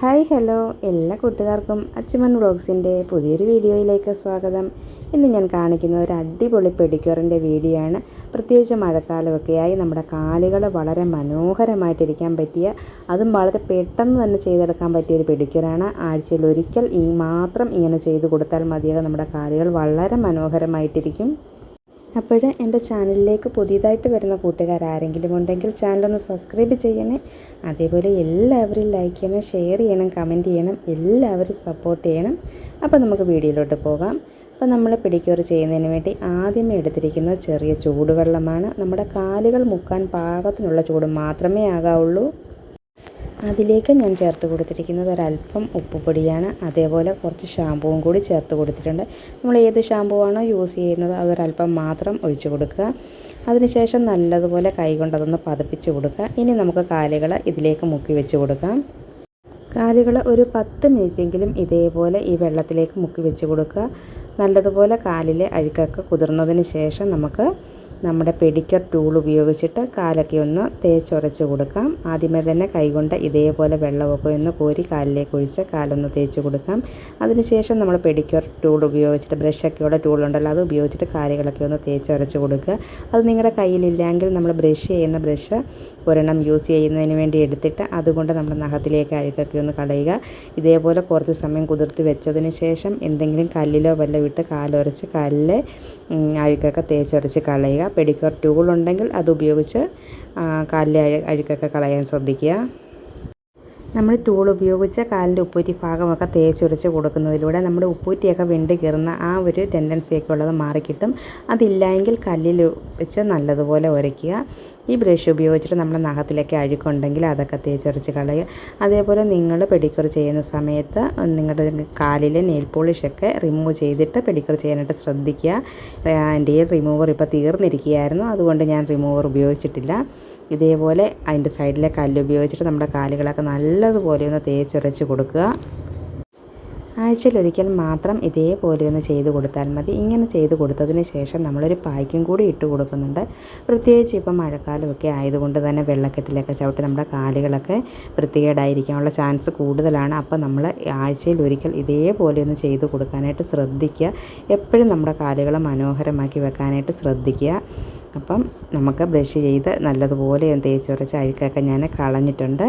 Hi hello. എല്ലാ കൂട്ടുകാർക്കും അച്ചുമൻ വ്ളോഗ്സിന്റെ പുതിയൊരു വീഡിയോയിലേക്ക് സ്വാഗതം. ഇന്ന് ഞാൻ കാണിക്കുന്ന ഒരു അടിപൊളി പെഡിക്യൂറിന്റെ വീഡിയോ ആണ്. പ്രത്യേകിച്ച് മഴക്കാലമൊക്കെയായി നമ്മുടെ കാലുകൾ വളരെ മനോഹരമായിട്ടിരിക്കാൻ പറ്റിയ അതും വളരെ പെട്ടെന്ന് തന്നെ ചെയ്തെടുക്കാൻ പറ്റിയ ഒരു പെഡിക്യൂറാണ് ആഴ്ചയിൽ ഒരിക്കൽ ഈ മാത്രം ഇങ്ങനെ ചെയ്ത് കൊടുത്താൽ മതിയാകും. നമ്മുടെ കാലുകൾ വളരെ മനോഹരമായിട്ടിരിക്കും. അപ്പോൾ എന്റെ ചാനലിലേക്ക് പുതിയതായിട്ട് വരുന്ന കൂട്ടുകാർ ആരെങ്കിലും ഉണ്ടെങ്കിൽ ചാനലൊന്ന് സബ്സ്ക്രൈബ് ചെയ്യണേ. അതേപോലെ എല്ലാവരും ലൈക്ക് ചെയ്യണം ഷെയർ ചെയ്യണം കമന്റ് ചെയ്യണം എല്ലാവരും സപ്പോർട്ട് ചെയ്യണം. അപ്പോൾ നമുക്ക് വീഡിയോയിലോട്ട് പോകാം. അപ്പോൾ നമ്മൾ പിടിക്യൂർ ചെയ്യുന്നതിന് വേണ്ടി ആദ്യമേ എടുത്തിരിക്കുന്നത് ചെറിയ ചൂടുവെള്ളമാണ്. നമ്മുടെ കാലുകൾ മുക്കാൻ പാകത്തിനുള്ള ചൂട് മാത്രമേ ആകാവുള്ളൂ. അതിലേക്ക് ഞാൻ ചേർത്ത് കൊടുത്തിരിക്കുന്നത് ഒരല്പം ഉപ്പുപൊടിയാണ്. അതേപോലെ കുറച്ച് ഷാമ്പുവും കൂടി ചേർത്ത് കൊടുത്തിട്ടുണ്ട്. നമ്മൾ ഏത് ഷാമ്പൂ ആണോ യൂസ് ചെയ്യുന്നത് അതൊരല്പം മാത്രം ഒഴിച്ച് കൊടുക്കുക. അതിനുശേഷം നല്ലതുപോലെ കൈകൊണ്ട് അതൊന്ന് പതപ്പിച്ച് കൊടുക്കുക. ഇനി നമുക്ക് കാലുകൾ ഇതിലേക്ക് മുക്കി വെച്ച് കൊടുക്കാം. കാലുകൾ ഒരു പത്ത് മിനിറ്റെങ്കിലും ഇതേപോലെ ഈ വെള്ളത്തിലേക്ക് മുക്കി വെച്ച് കൊടുക്കുക. നല്ലതുപോലെ കാലിലെ അഴുക്കൊക്കെ കുതിർന്നതിന് ശേഷം നമുക്ക് നമ്മുടെ പെഡിക്കർ ടൂൾ ഉപയോഗിച്ചിട്ട് കാലൊക്കെ ഒന്ന് തേച്ചുരച്ച് കൊടുക്കാം. ആദ്യമേ തന്നെ കൈകൊണ്ട് ഇതേപോലെ വെള്ളമൊക്കെ ഒന്ന് കോരി കാലിലേക്ക് ഒഴിച്ച് കാലൊന്ന് തേച്ച് കൊടുക്കാം. അതിനുശേഷം നമ്മൾ പെഡിക്യർ ടൂൾ ഉപയോഗിച്ചിട്ട് ബ്രഷൊക്കെയുള്ള ടൂൾ ഉണ്ടല്ലോ അത് ഉപയോഗിച്ചിട്ട് കാലുകളൊക്കെ ഒന്ന് തേച്ചുരച്ച് കൊടുക്കുക. അത് നിങ്ങളുടെ കയ്യിലില്ലെങ്കിൽ നമ്മൾ ബ്രഷ് ചെയ്യുന്ന ബ്രഷ് ഒരെണ്ണം യൂസ് ചെയ്യുന്നതിന് വേണ്ടി എടുത്തിട്ട് അതുകൊണ്ട് നമ്മുടെ നഖത്തിലേക്ക് അഴുക്കൊക്കെ ഒന്ന് കളയുക. ഇതേപോലെ കുറച്ച് സമയം കുതിർത്ത് വെച്ചതിന് ശേഷം എന്തെങ്കിലും കല്ലിലോ വല്ല വിട്ട് കാലുരച്ച് കല്ല് അഴുക്കൊക്കെ തേച്ചുരച്ച് കളയുക. പെഡിക്യൂർ ടൂൾ ഉണ്ടെങ്കിൽ അത് ഉപയോഗിച്ച് കാലിലെ അഴുക്കൊക്കെ കളയാൻ ശ്രദ്ധിക്കുക. നമ്മൾ ടൂൾ ഉപയോഗിച്ച് കാലിന്റെ ഉപ്പൂറ്റി ഭാഗമൊക്കെ തേച്ചുരച്ച് കൊടുക്കുന്നതിലൂടെ നമ്മുടെ ഉപ്പൂറ്റിയൊക്കെ വെണ്ടി കയറുന്ന ആ ഒരു ടെൻഡൻസിയൊക്കെ ഉള്ളത് മാറിക്കിട്ടും. അതില്ലായെങ്കിൽ കല്ലിൽ വെച്ച് നല്ലതുപോലെ ഉരയ്ക്കുക ഈ ബ്രഷ് ഉപയോഗിച്ചിട്ട് നമ്മുടെ നഖത്തിലൊക്കെ അഴുക്കുണ്ടെങ്കിൽ അതൊക്കെ തേച്ചുരച്ച് കളയുക. അതേപോലെ നിങ്ങൾ പെഡിക്യൂർ ചെയ്യുന്ന സമയത്ത് നിങ്ങളുടെ കാലിലെ നെയിൽ പോളിഷൊക്കെ റിമൂവ് ചെയ്തിട്ട് പെഡിക്യൂർ ചെയ്യാനായിട്ട് ശ്രദ്ധിക്കുക. എന്റെ റിമൂവർ ഇപ്പോൾ തീർന്നിരിക്കുകയായിരുന്നു. അതുകൊണ്ട് ഞാൻ റിമൂവർ ഉപയോഗിച്ചിട്ടില്ല. ഇതേപോലെ അതിന്റെ സൈഡിലെ കല്ല് ഉപയോഗിച്ചിട്ട് നമ്മുടെ കാലുകളൊക്കെ നല്ലതുപോലെ ഒന്ന് തേച്ചുരച്ച് കൊടുക്കുക. ആഴ്ചയിലൊരിക്കൽ മാത്രം ഇതേപോലെ ഒന്ന് ചെയ്ത് കൊടുത്താൽ മതി. ഇങ്ങനെ ചെയ്ത് കൊടുത്തതിന് ശേഷം നമ്മളൊരു പായ്ക്കും കൂടി ഇട്ട് കൊടുക്കുന്നുണ്ട്. പ്രത്യേകിച്ച് ഇപ്പം മഴക്കാലമൊക്കെ ആയതുകൊണ്ട് തന്നെ വെള്ളക്കെട്ടിലൊക്കെ ചവിട്ടി നമ്മുടെ കാലുകളൊക്കെ വൃത്തികേടായിരിക്കാനുള്ള ചാൻസ് കൂടുതലാണ്. അപ്പോൾ നമ്മൾ ആഴ്ചയിൽ ഒരിക്കൽ ഇതേപോലെ ഒന്ന് ചെയ്ത് കൊടുക്കാനായിട്ട് ശ്രദ്ധിക്കുക. എപ്പോഴും നമ്മുടെ കാലുകളെ മനോഹരമാക്കി വെക്കാനായിട്ട് ശ്രദ്ധിക്കുക. അപ്പം നമുക്ക് ബ്രഷ് ചെയ്ത് നല്ലതുപോലെ തേച്ചുരച്ച് അഴുക്കൊക്കെ ഞാൻ കളഞ്ഞിട്ടുണ്ട്.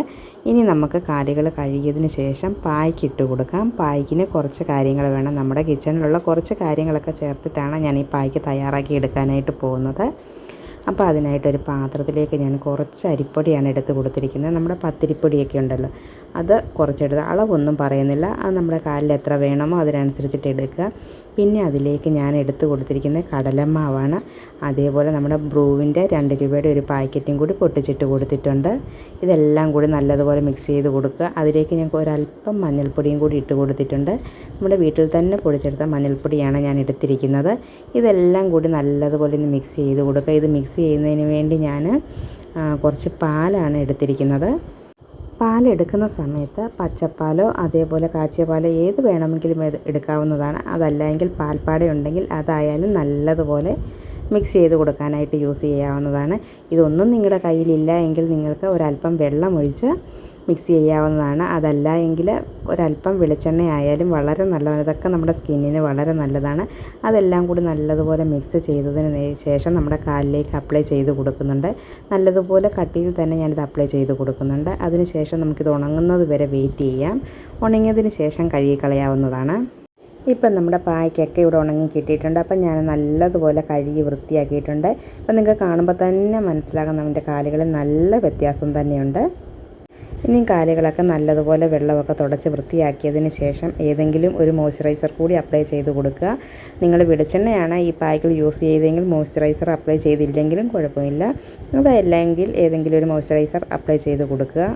ഇനി നമുക്ക് കാലുകൾ കഴുകിയതിന് ശേഷം പായ്ക്കിട്ട് കൊടുക്കാം. പായ്ക്കിന് കുറച്ച് കാര്യങ്ങൾ വേണം. നമ്മുടെ കിച്ചണിലുള്ള കുറച്ച് കാര്യങ്ങളൊക്കെ ചേർത്തിട്ടാണ് ഞാൻ ഈ പായ്ക്ക് തയ്യാറാക്കി എടുക്കാനായിട്ട് പോകുന്നത്. അപ്പോൾ അതിനായിട്ടൊരു പാത്രത്തിലേക്ക് ഞാൻ കുറച്ച് അരിപ്പൊടിയാണ് എടുത്ത് കൊടുത്തിരിക്കുന്നത്. നമ്മുടെ പത്തിരിപ്പൊടിയൊക്കെ ഉണ്ടല്ലോ അത് കുറച്ചെടുത്ത് അളവൊന്നും പറയുന്നില്ല. അത് നമ്മുടെ കാലിൽ എത്ര വേണമോ അതിനനുസരിച്ചിട്ട് എടുക്കുക. പിന്നെ അതിലേക്ക് ഞാൻ എടുത്ത് കൊടുത്തിരിക്കുന്നത് കടലമാവാണ്. അതേപോലെ നമ്മുടെ ബ്രൂവിന്റെ രണ്ട് രൂപയുടെ ഒരു പാക്കറ്റും കൂടി പൊട്ടിച്ചിട്ട് കൊടുത്തിട്ടുണ്ട്. ഇതെല്ലാം കൂടി നല്ലതുപോലെ മിക്സ് ചെയ്ത് കൊടുക്കുക. അതിലേക്ക് ഞാൻ ഒരല്പം മഞ്ഞൾപ്പൊടിയും കൂടി ഇട്ട് കൊടുത്തിട്ടുണ്ട്. നമ്മുടെ വീട്ടിൽ തന്നെ പൊടിച്ചെടുത്ത മഞ്ഞൾപ്പൊടിയാണ് ഞാൻ എടുത്തിരിക്കുന്നത്. ഇതെല്ലാം കൂടി നല്ലതുപോലെ ഒന്ന് മിക്സ് ചെയ്ത് കൊടുക്കുക. ഇത് മിക്സ് ചെയ്യുന്നതിന് വേണ്ടി ഞാൻ കുറച്ച് പാലാണ് എടുത്തിരിക്കുന്നത്. പാലെടുക്കുന്ന സമയത്ത് പച്ചപ്പാലോ അതേപോലെ കാച്ചിയ പാലോ ഏത് വേണമെങ്കിലും എടുക്കാവുന്നതാണ്. അതല്ല എങ്കിൽ പാൽപ്പാട ഉണ്ടെങ്കിൽ അതായാലും നല്ലതുപോലെ മിക്സ് ചെയ്ത് കൊടുക്കാനായിട്ട് യൂസ് ചെയ്യാവുന്നതാണ്. ഇതൊന്നും നിങ്ങളുടെ കയ്യിലില്ല എങ്കിൽ നിങ്ങൾക്ക് ഒരല്പം വെള്ളം ഒഴിച്ച് മിക്സ് ചെയ്യാവുന്നതാണ്. അതല്ല എങ്കിൽ ഒരല്പം വെളിച്ചെണ്ണ ആയാലും വളരെ നല്ലതാണ്. ഇതൊക്കെ നമ്മുടെ സ്കിന്നിന് വളരെ നല്ലതാണ്. അതെല്ലാം കൂടി നല്ലതുപോലെ മിക്സ് ചെയ്തതിന് ശേഷം നമ്മുടെ കാലിലേക്ക് അപ്ലൈ ചെയ്ത് കൊടുക്കുന്നുണ്ട്. നല്ലതുപോലെ കട്ടിയിൽ തന്നെ ഞാനിത് അപ്ലൈ ചെയ്ത് കൊടുക്കുന്നുണ്ട്. അതിനുശേഷം നമുക്കിത് ഉണങ്ങുന്നത് വരെ വെയിറ്റ് ചെയ്യാം. ഉണങ്ങിയതിന് ശേഷം കഴുകിക്കളയാവുന്നതാണ് ഇപ്പം നമ്മുടെ പായ്ക്കൊക്കെ ഇവിടെ ഉണങ്ങി കിട്ടിയിട്ടുണ്ട്. അപ്പം ഞാൻ നല്ലതുപോലെ കഴുകി വൃത്തിയാക്കിയിട്ടുണ്ട്. അപ്പം നിങ്ങൾക്ക് കാണുമ്പോൾ തന്നെ മനസ്സിലാകും നമ്മുടെ കാലുകളിൽ നല്ല വ്യത്യാസം തന്നെയുണ്ട്. ഇനി കാലുകളൊക്കെ നല്ലതുപോലെ വെള്ളമൊക്കെ തുടച്ച് വൃത്തിയാക്കിയതിന് ശേഷം ഏതെങ്കിലും ഒരു മോയ്സ്ചറൈസർ കൂടി അപ്ലൈ ചെയ്ത് കൊടുക്കുക. നിങ്ങൾ വെളിച്ചെണ്ണയാണ് ഈ പായ്ക്കിൽ യൂസ് ചെയ്തെങ്കിൽ മോയ്സ്ചറൈസർ അപ്ലൈ ചെയ്തില്ലെങ്കിലും കുഴപ്പമില്ല. അതല്ലെങ്കിൽ ഏതെങ്കിലും ഒരു മോയ്സ്ചറൈസർ അപ്ലൈ ചെയ്ത് കൊടുക്കുക.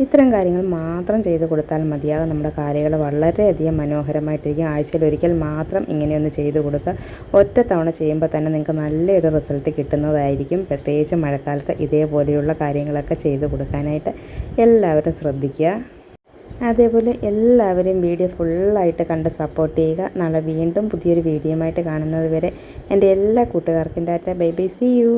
ഇത്തരം കാര്യങ്ങൾ മാത്രം ചെയ്ത് കൊടുത്താൽ മതിയാകും. നമ്മുടെ കാലുകൾ വളരെയധികം മനോഹരമായിട്ടിരിക്കും. ആഴ്ചയിൽ ഒരിക്കൽ മാത്രം ഇങ്ങനെയൊന്ന് ചെയ്ത് കൊടുക്കുക. ഒറ്റ തവണ ചെയ്യുമ്പോൾ തന്നെ നിങ്ങൾക്ക് നല്ലൊരു റിസൾട്ട് കിട്ടുന്നതായിരിക്കും. പ്രത്യേകിച്ച് മഴക്കാലത്ത് ഇതേപോലെയുള്ള കാര്യങ്ങളൊക്കെ ചെയ്ത് കൊടുക്കാനായിട്ട് എല്ലാവരും ശ്രദ്ധിക്കുക. അതേപോലെ എല്ലാവരും വീഡിയോ ഫുള്ളായിട്ട് കണ്ട് സപ്പോർട്ട് ചെയ്യുക. നാളെ വീണ്ടും പുതിയൊരു വീഡിയോയുമായിട്ട് കാണുന്നത് വരെ എന്റെ എല്ലാ കൂട്ടുകാർക്കും ta-ta bye bye. See you